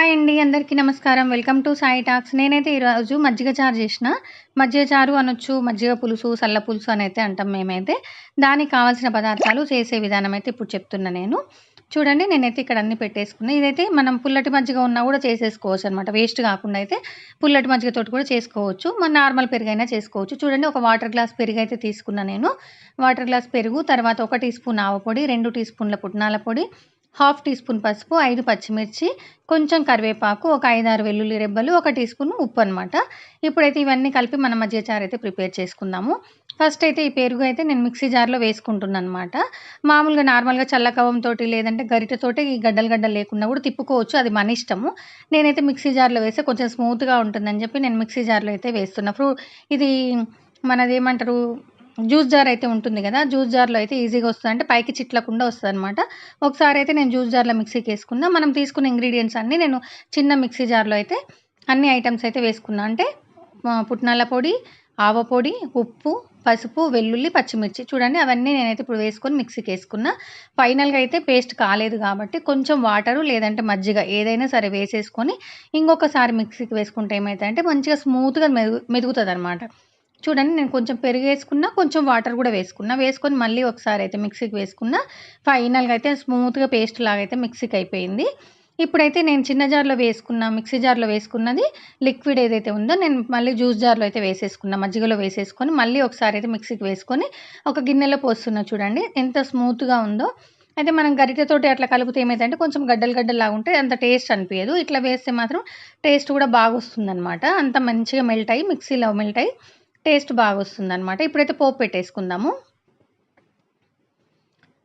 Hi అండి అందరికీ నమస్కారం. Welcome to Sai talks. నేనైతే ఈరోజు మజ్జిగ చారు చేసిన. మజ్జిగ చారు అనొచ్చు మజ్జిగ పులుసు సల్ల పులుసు అని అయితే అంటాం మేమైతే. దానికి కావాల్సిన పదార్థాలు చేసే విధానం అయితే ఇప్పుడు చెప్తున్నా నేను. చూడండి నేనైతే ఇక్కడ అన్ని పెట్టేసుకున్నా. ఇదైతే మనం పుల్లటి మజ్జిగ ఉన్నా కూడా చేసేసుకోవచ్చు అనమాట వేస్ట్ కాకుండా అయితే పుల్లటి మజ్జిగతో కూడా చేసుకోవచ్చు. మన నార్మల్ పెరుగు అయినా చేసుకోవచ్చు. చూడండి ఒక వాటర్ గ్లాస్ పెరుగు అయితే తీసుకున్నా నేను. వాటర్ గ్లాస్ పెరుగు తర్వాత ఒక టీ స్పూన్ ఆవపొడి రెండు టీ స్పూన్ల పుట్నాల పొడి హాఫ్ టీ స్పూన్ పసుపు ఐదు పచ్చిమిర్చి కొంచెం కరివేపాకు ఒక ఐదారు వెల్లుల్లి రెబ్బలు ఒక టీ స్పూన్ ఉప్పు అనమాట ఇప్పుడైతే ఇవన్నీ కలిపి మనం మధ్య చారు అయితే ప్రిపేర్ చేసుకుందాము. ఫస్ట్ అయితే ఈ పెరుగు అయితే నేను మిక్సీ జార్లో వేసుకుంటున్నాను అనమాట మామూలుగా నార్మల్గా చల్లకవంతో లేదంటే గరిటెతోటి ఈ గడ్డలు గడ్డలు లేకుండా కూడా తిప్పుకోవచ్చు అది మన ఇష్టము. నేనైతే మిక్సీ జార్లో వేస్తే కొంచెం స్మూత్గా ఉంటుందని చెప్పి నేను మిక్సీ జార్లో అయితే వేస్తున్నా. ఫ్రూ ఇది మనది ఏమంటారు జ్యూస్ జార్ అయితే ఉంటుంది కదా జ్యూస్ జార్లో అయితే ఈజీగా వస్తుంది. అంటే పైకి చిట్లకుండా వస్తుంది అనమాట ఒకసారి అయితే నేను జ్యూస్ జార్లో మిక్సీకి వేసుకున్నా. మనం తీసుకున్న ఇంగ్రీడియంట్స్ అన్నీ నేను చిన్న మిక్సీ జార్లో అయితే అన్ని ఐటమ్స్ అయితే వేసుకున్నా. అంటే పుట్నాల పొడి ఆవ పొడి ఉప్పు పసుపు వెల్లుల్లి పచ్చిమిర్చి. చూడండి అవన్నీ నేనైతే ఇప్పుడు వేసుకొని మిక్సీకి వేసుకున్నా. ఫైనల్గా అయితే పేస్ట్ కాలేదు కాబట్టి కొంచెం వాటరు లేదంటే మజ్జిగ ఏదైనా సరే వేసేసుకొని ఇంకొకసారి మిక్సీకి వేసుకుంటే ఏమైతే అంటే మంచిగా స్మూత్గా మెరుగు మెరుగుతుంది అనమాట చూడండి నేను కొంచెం పెరుగు వేసుకున్నా కొంచెం వాటర్ కూడా వేసుకున్నా. వేసుకొని మళ్ళీ ఒకసారి అయితే మిక్సీకి వేసుకున్నా. ఫైనల్గా అయితే స్మూత్గా పేస్ట్ లాగా అయితే మిక్సీకి అయిపోయింది. ఇప్పుడైతే నేను చిన్న జార్లో వేసుకున్న మిక్సీ జార్లో వేసుకున్నది లిక్విడ్ ఏదైతే ఉందో నేను మళ్ళీ జ్యూస్ జార్లో అయితే వేసేసుకున్నా. మజ్జిగలో వేసేసుకొని మళ్ళీ ఒకసారి అయితే మిక్సీకి వేసుకొని ఒక గిన్నెలో పోస్తున్నా చూడండి ఎంత స్మూత్గా ఉందో. అయితే మనం గరిటెతోటి అట్లా కలిపితే ఏమైందంటే కొంచెం గడ్డలు గడ్డలు లాగా ఉంటే అంత టేస్ట్ అనిపించదు. ఇట్లా వేస్తే మాత్రం టేస్ట్ కూడా బాగా వస్తుందన్నమాట. అంత మంచిగా మెల్ట్ అయ్యి మిక్సీలో మెల్ట్ అయ్యి టేస్ట్ బాగా వస్తుంది అనమాట ఇప్పుడైతే పోపు పెట్టేసుకుందాము.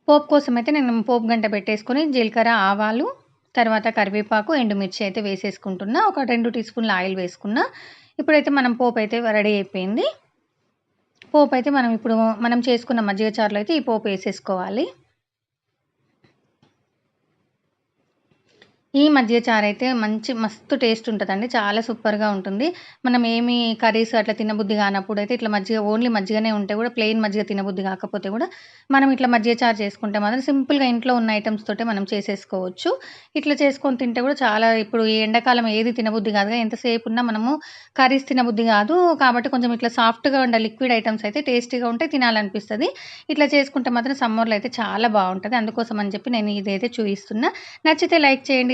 పోపు కోసం అయితే నేను పోపు గంట పెట్టేసుకొని జీలకర్ర ఆవాలు తర్వాత కరివేపాకు ఎండుమిర్చి అయితే వేసేసుకుంటున్నా. ఒక రెండు టీ స్పూన్ల ఆయిల్ వేసుకున్నా. ఇప్పుడైతే మనం పోపు అయితే రెడీ అయిపోయింది. పోపు అయితే మనం ఇప్పుడు మనం చేసుకున్న మజ్జిగ చారులో అయితే ఈ పోపు వేసేసుకోవాలి. ఈ మజ్జిగ చారు అయితే మంచి మస్తు టేస్ట్ ఉంటుందండి. చాలా సూపర్గా ఉంటుంది. మనం ఏమి కర్రీస్ అట్లా తినబుద్ధి కానప్పుడు అయితే ఇట్లా మజ్జిగ ఓన్లీ మజ్జిగనే ఉంటే కూడా ప్లెయిన్ మజ్జిగ తినబుద్ధి కాకపోతే కూడా మనం ఇట్లా మజ్జిగ చారు చేసుకుంటే మాత్రం సింపుల్గా ఇంట్లో ఉన్న ఐటమ్స్ తోటే మనం చేసేసుకోవచ్చు. ఇట్లా చేసుకొని తింటే కూడా చాలా ఇప్పుడు ఈ ఎండాకాలం ఏది తినబుద్ధి కాదుగా ఎంతసేపు ఉన్నా మనము కర్రీస్ తినబుద్ధి కాదు. కాబట్టి కొంచెం ఇట్లా సాఫ్ట్గా ఉండే లిక్విడ్ ఐటమ్స్ అయితే టేస్టీగా ఉంటే తినాలనిపిస్తుంది. ఇట్లా చేసుకుంటే మాత్రం సమ్మర్లో అయితే చాలా బాగుంటుంది. అందుకోసం అని చెప్పి నేను ఇదైతే చూపిస్తున్నా. నచ్చితే లైక్ చేయండి